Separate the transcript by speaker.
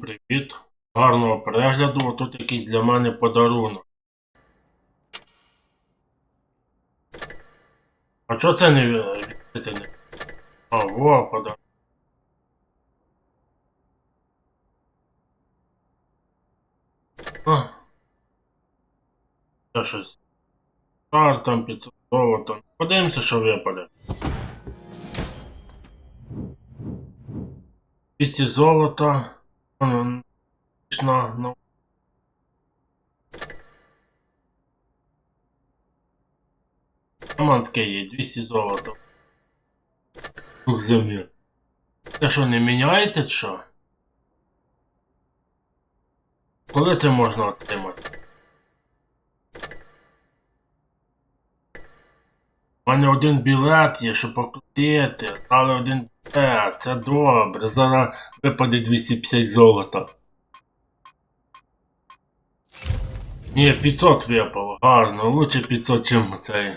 Speaker 1: Привіт! Гарного перегляду. Тут якийсь для мене подарунок. А чого це не відкрити? А, во, подарунок. Це щось. Стар там 500 золота. Подивимося, що випаде. 200 золота. М, На, на. Команд є, 200 золота. Ух, замір. Це що, не міняється чи що? Коли це можна отримати? У мене один білет є, щоб покрутити. Але один білет, це добре. Зараз випаде 250 золота. Ні, 500 випало, гарно. Лучше 500, чим цей.